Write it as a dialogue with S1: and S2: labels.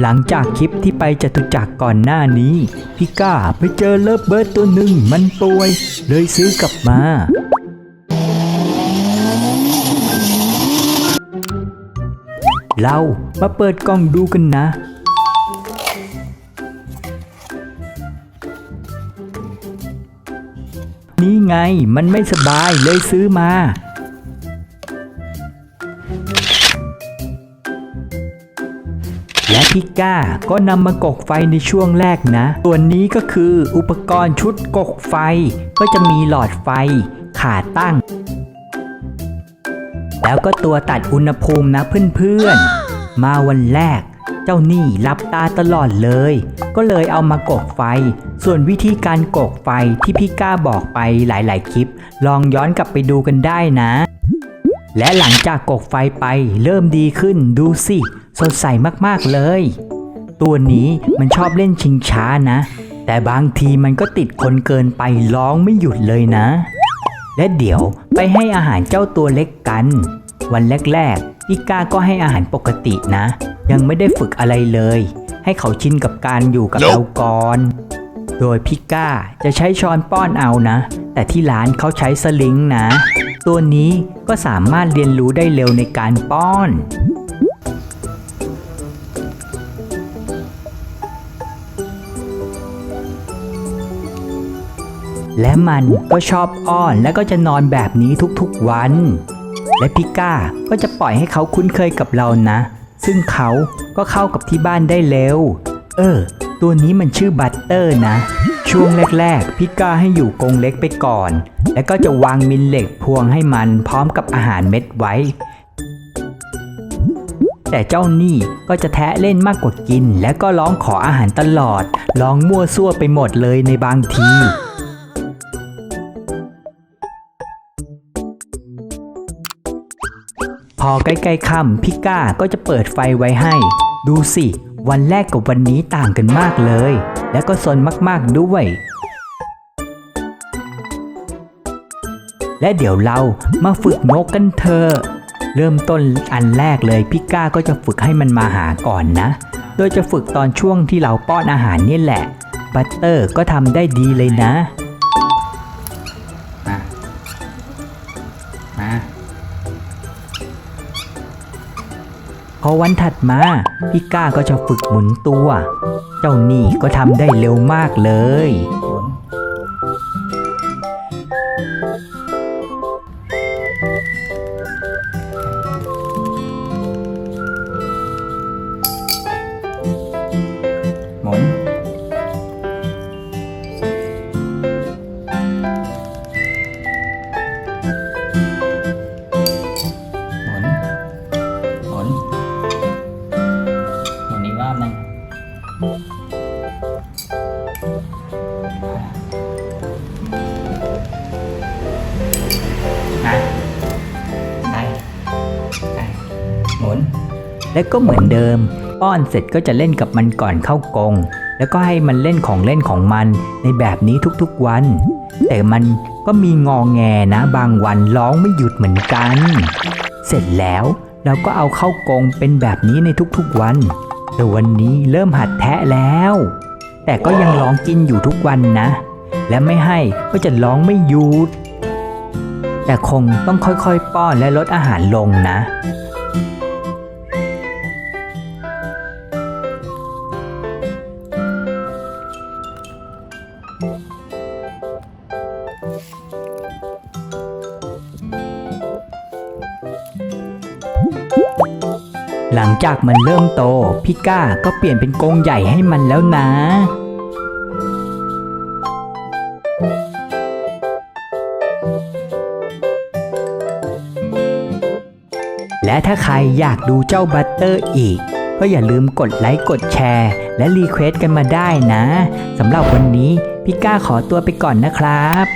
S1: หลังจากคลิปที่ไปจตุจักรก่อนหน้านี้ พี่ก้าไปเจอเลิฟเบิร์ดตัวหนึ่งมันป่วย เลยซื้อกลับมา เรามาเปิดกล่องดูกันนะ นี่ไงมันไม่สบายเลยซื้อมา พี่ก้าก็นำมากกไฟในช่วงแรกนะ ส่วนนี้ก็คืออุปกรณ์ชุดกกไฟ ก็จะมีหลอดไฟ ขาตั้ง แล้วก็ตัวตัดอุณหภูมินะเพื่อนๆ มาวันแรก เจ้านี่หลับตาตลอดเลย ก็เลยเอามากกไฟ ส่วนวิธีการกกไฟที่พี่ก้าบอกไปหลายๆคลิป ลองย้อนกลับไปดูกันได้นะและหลังจากกกไฟไปเริ่มดีขึ้นดูสิ สดใสมากๆเลย ตัวนี้มันชอบเล่นชิงช้านะ แต่บางทีมันก็ติดคนเกินไปร้องไม่หยุดเลยนะ และเดี๋ยวไปให้อาหารเจ้าตัวเล็กกัน วันแรกๆพี่ก้าก็ให้อาหารปกตินะ ยังไม่ได้ฝึกอะไรเลย ให้เขาชินกับการอยู่กับเราก่อนโดยพี่ก้าจะใช้ช้อนป้อนเอานะ แต่ที่ร้านเขาใช้สลิงนะ ตัวนี้ก็สามารถเรียนรู้ได้เร็วในการป้อน และมันก็ชอบอ้อนและก็จะนอนแบบนี้ทุกๆวัน และพิก้าก็จะปล่อยให้เขาคุ้นเคยกับเรานะ ซึ่งเขาก็เข้ากับที่บ้านได้เร็ว เออ ตัวนี้มันชื่อบัตเตอร์นะ ช่วงแรกๆพิก้าให้อยู่กรงเล็กไปก่อน แล้วก็จะวางมินเหล็กพวงให้มันพร้อมกับอาหารเม็ดไว้ แต่เจ้านี่ก็จะแทะเล่นมากกว่ากิน และก็ร้องขออาหารตลอด ร้องมั่วซั่วไปหมดเลยในบางที พอใกล้ๆค่ำพี่ก้าก็จะเปิดไฟไว้ให้ ดูสิ วันแรกกับวันนี้ต่างกันมากเลย และก็สนมากๆด้วย และเดี๋ยวเรามาฝึกนกกันเถอะเริ่มต้นอันแรกเลยพี่ก้าก็จะฝึกให้มันมาหาก่อนนะ โดยจะฝึกตอนช่วงที่เราป้อนอาหารนี่แหละ บัตเตอร์ก็ทำได้ดีเลยนะ อวันถัดมา พี่ก้าก็จะฝึกหมุนตัว เจ้านี่ก็ทำได้เร็วมากเลย
S2: นะไปไปหมุน
S1: และก็เหมือนเดิม ป้อนเสร็จก็จะเล่นกับมันก่อนเข้ากรงแล้วก็ให้มันเล่นของเล่นของมันในแบบนี้ทุกๆวัน แต่มันก็มีงองแงนะบางวันร้องไม่หยุดเหมือนกัน เสร็จแล้วเราก็เอาเข้ากรงเป็นแบบนี้ในทุกๆวัน แต่วันนี้เริ่มหัดแทะแล้ว แต่ก็ยังร้องกินอยู่ทุกวันนะ และไม่ให้ก็จะร้องไม่หยุดแต่คงต้องค่อยๆ ป้อนและลดอาหารลงนะ หลังจากมันเริ่มโต พี่ก้าก็เปลี่ยนเป็นกรงใหญ่ให้มันแล้วนะ และถ้าใครอยากดูเจ้าบัตเตอร์อีก ก็อย่าลืมกดไลค์กดแชร์ และรีเควสต์กันมาได้นะสำหรับวันนี้พี่ก้าขอตัวไปก่อนนะครับ